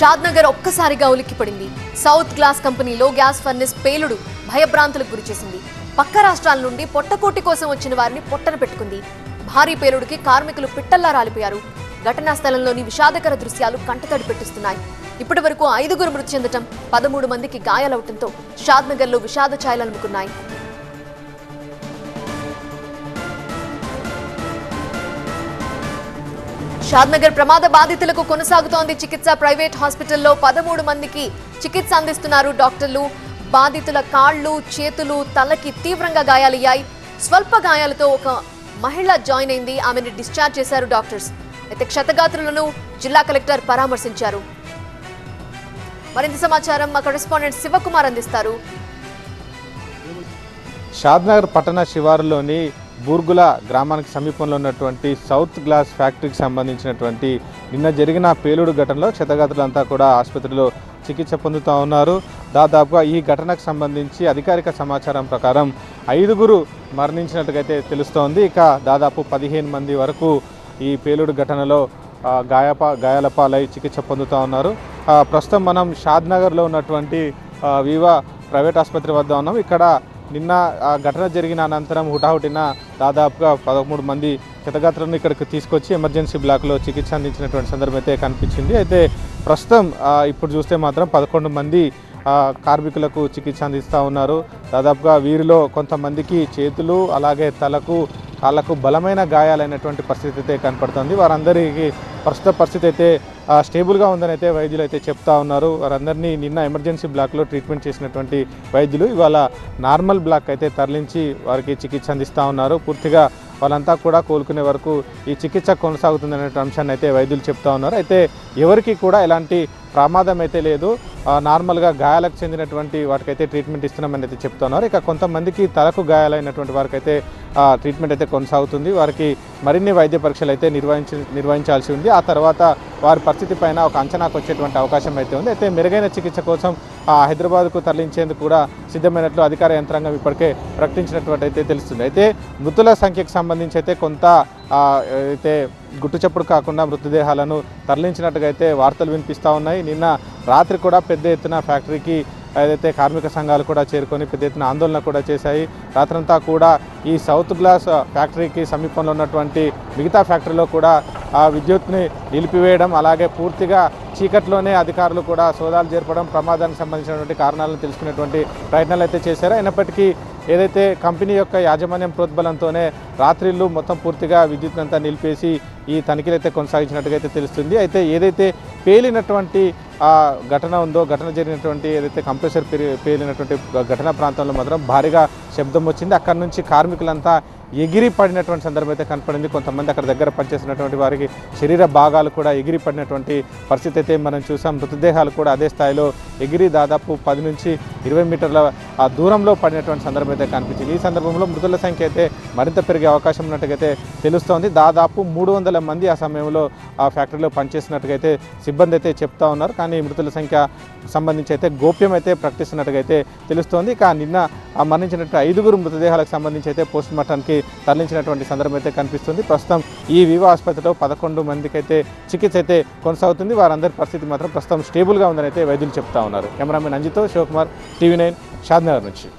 షాద్నగర్ ఒక్కసారిగా ఉలిక్కిపడింది. South glass కంపెనీలో గ్యాస్ ఫర్నెస్ పేలుడు భయభ్రాంతులకు గురిచేసింది పక్క రాష్ట్రాల నుండి పొట్టకోటి కోసం వచ్చిన వారిని పొట్టన పెట్టుకుంది. భారీ పేలుడికి కార్మికులు పిట్టల్లా రాలిపోయారు. ఘటనా స్థలంలోని విషాదకర దృశ్యాలు కంటతడి పెట్టిస్తున్నాయి. ఇప్పటి వరకు ఐదుగురు మృతి చెందటం పదమూడు మందికి గాయాలవటంతో షాద్నగర్లో విషాద ఛాయలనుకున్నాయి షాద్నగర్ ప్రమాద బాధితులకు కొనసాగుతోంది చికిత్స. ప్రైవేట్ హాస్పిటల్లో పదమూడు మందికి చికిత్స అందిస్తున్నారు డాక్టర్లు. బాధితుల కాళ్ళు చేతులు తలకి తీవ్రంగా గాయాలయ్యాయి. స్వల్ప గాయాలతో ఒక మహిళ జాయిన్ అయింది. ఆమెను డిశ్చార్జ్ చేశారు డాక్టర్స్. అయితే క్షతగాత్రులను జిల్లా కలెక్టర్ పరామర్శించారు. మరింత సమాచారం మా కరెస్పాండెంట్ శివకుమార్ అందిస్తారు. షాద్నగర్ పట్టణ శివారులోని బూర్గుల గ్రామానికి సమీపంలో ఉన్నటువంటి సౌత్ గ్లాస్ ఫ్యాక్టరీకి సంబంధించినటువంటి నిన్న జరిగిన పేలుడు ఘటనలో క్షతగాతులంతా కూడా ఆసుపత్రిలో చికిత్స పొందుతూ ఉన్నారు. దాదాపుగా ఈ ఘటనకు సంబంధించి అధికారిక సమాచారం ప్రకారం ఐదుగురు మరణించినట్టుగైతే తెలుస్తోంది. ఇక దాదాపు పదిహేను మంది వరకు ఈ పేలుడు ఘటనలో గాయపా గాయప చికిత్స పొందుతూ ఉన్నారు. ప్రస్తుతం మనం షాద్నగర్లో ఉన్నటువంటి వివా ప్రైవేట్ ఆసుపత్రి వద్ద ఉన్నాం. ఇక్కడ నిన్న ఆ ఘటన జరిగిన అనంతరం హుటాహుటిన దాదాపుగా పదమూడు మంది క్షతగాత్రులను ఇక్కడికి తీసుకొచ్చి ఎమర్జెన్సీ బ్లాక్లో చికిత్స అందించినటువంటి సందర్భం అయితే కనిపించింది. అయితే ప్రస్తుతం ఇప్పుడు చూస్తే మాత్రం పదకొండు మంది కార్మికులకు చికిత్స అందిస్తూ ఉన్నారు. దాదాపుగా వీరిలో కొంతమందికి చేతులు అలాగే తలకు కాళ్ళకు బలమైన గాయాలైనటువంటి పరిస్థితి అయితే కనపడుతుంది. వారందరికీ ప్రస్తుత పరిస్థితి అయితే స్టేబుల్గా ఉందని అయితే వైద్యులు అయితే చెప్తా ఉన్నారు. వారందరినీ నిన్న ఎమర్జెన్సీ బ్లాక్లో ట్రీట్మెంట్ చేసినటువంటి వైద్యులు ఇవాళ నార్మల్ బ్లాక్ అయితే తరలించి వారికి చికిత్స అందిస్తూ ఉన్నారు. పూర్తిగా వాళ్ళంతా కూడా కోలుకునే వరకు ఈ చికిత్స కొనసాగుతుందనే అంశాన్ని అయితే వైద్యులు చెప్తా ఉన్నారు. అయితే ఎవరికి కూడా ఎలాంటి ప్రమాదం అయితే లేదు. నార్మల్గా గాయాలకు చెందినటువంటి వాటికైతే ట్రీట్మెంట్ ఇస్తున్నామని అయితే చెప్తున్నారు ఇక కొంతమందికి తలకు గాయాలైనటువంటి వారికైతే ట్రీట్మెంట్ అయితే కొనసాగుతుంది. వారికి మరిన్ని వైద్య పరీక్షలు అయితే నిర్వహించి నిర్వహించాల్సి ఉంది. ఆ తర్వాత వారి పరిస్థితి పైన ఒక అంచనాకు వచ్చేటువంటి అవకాశం అయితే ఉంది. అయితే మెరుగైన చికిత్స కోసం హైదరాబాద్కు తరలించేందుకు కూడా సిద్ధమైనట్లు అధికార యంత్రాంగం ఇప్పటికే ప్రకటించినటువంటి అయితే తెలుస్తుంది. అయితే మృతుల సంఖ్యకు సంబంధించి అయితే కొంత అయితే గుట్టుచప్పుడు కాకుండా మృతదేహాలను తరలించినట్టుగా అయితే వార్తలు వినిపిస్తూ ఉన్నాయి. నిన్న రాత్రి కూడా పెద్ద ఎత్తున ఫ్యాక్టరీకి ఏదైతే కార్మిక సంఘాలు కూడా చేరుకొని పెద్ద ఎత్తున ఆందోళన కూడా చేశాయి. రాత్రంతా కూడా ఈ సౌత్ గ్లాస్ ఫ్యాక్టరీకి సమీపంలో ఉన్నటువంటి మిగతా ఫ్యాక్టరీలో కూడా ఆ విద్యుత్ని నిలిపివేయడం అలాగే పూర్తిగా చీకట్లోనే అధికారులు కూడా సోదాలు జరపడం ప్రమాదానికి సంబంధించినటువంటి కారణాలను తెలుసుకునేటువంటి ప్రయత్నాలు అయితే చేశారు. అయినప్పటికీ ఏదైతే కంపెనీ యొక్క యాజమాన్యం ప్రోద్బలంతోనే రాత్రిళ్ళు మొత్తం పూర్తిగా విద్యుత్ అంతా నిలిపేసి ఈ తనిఖీలు అయితే కొనసాగించినట్టుగా అయితే తెలుస్తుంది. అయితే ఏదైతే పేలినటువంటి ఆ ఘటన ఉందో ఘటన జరిగినటువంటి ఏదైతే కంప్రెసర్ పేలినటువంటి ఘటన ప్రాంతంలో మాత్రం భారీగా శబ్దం వచ్చింది. అక్కడి నుంచి కార్మికులంతా ఎగిరి పడినటువంటి సందర్భం అయితే కనపడింది. కొంతమంది అక్కడ దగ్గర పనిచేసినటువంటి వారికి శరీర భాగాలు కూడా ఎగిరి పడినటువంటి పరిస్థితి అయితే మనం చూసాం. మృతదేహాలు కూడా అదే స్థాయిలో ఎగిరి దాదాపు పది నుంచి ఇరవై మీటర్ల దూరంలో పడినటువంటి సందర్భం అయితే కనిపించింది. ఈ సందర్భంలో మృతుల సంఖ్య అయితే మరింత పెరిగే అవకాశం ఉన్నట్టుగైతే తెలుస్తోంది. దాదాపు మూడు వందల మంది ఆ సమయంలో ఆ ఫ్యాక్టరీలో పనిచేస్తున్నట్టుగా అయితే సిబ్బంది అయితే చెప్తా ఉన్నారు. కానీ మృతుల సంఖ్య సంబంధించి అయితే గోప్యం అయితే ప్రకటిస్తున్నట్టుగా అయితే తెలుస్తోంది. ఇక నిన్న ఆ మరణించినట్టు ఐదుగురు మృతదేహాలకు సంబంధించి అయితే పోస్ట్ మార్టంకి తరలించినటువంటి సందర్భం అయితే కనిపిస్తుంది. ప్రస్తుతం ఈ వివో ఆసుపత్రిలో పదకొండు మందికి అయితే చికిత్స అయితే కొనసాగుతుంది. వారందరి పరిస్థితి మాత్రం ప్రస్తుతం స్టేబుల్గా ఉందని అయితే వైద్యులు చెప్తా ఉన్నారు. కెమెరామెన్ అంజితో శివకుమార్ టీవీ నైన్ షాద్నగర్ నుంచి.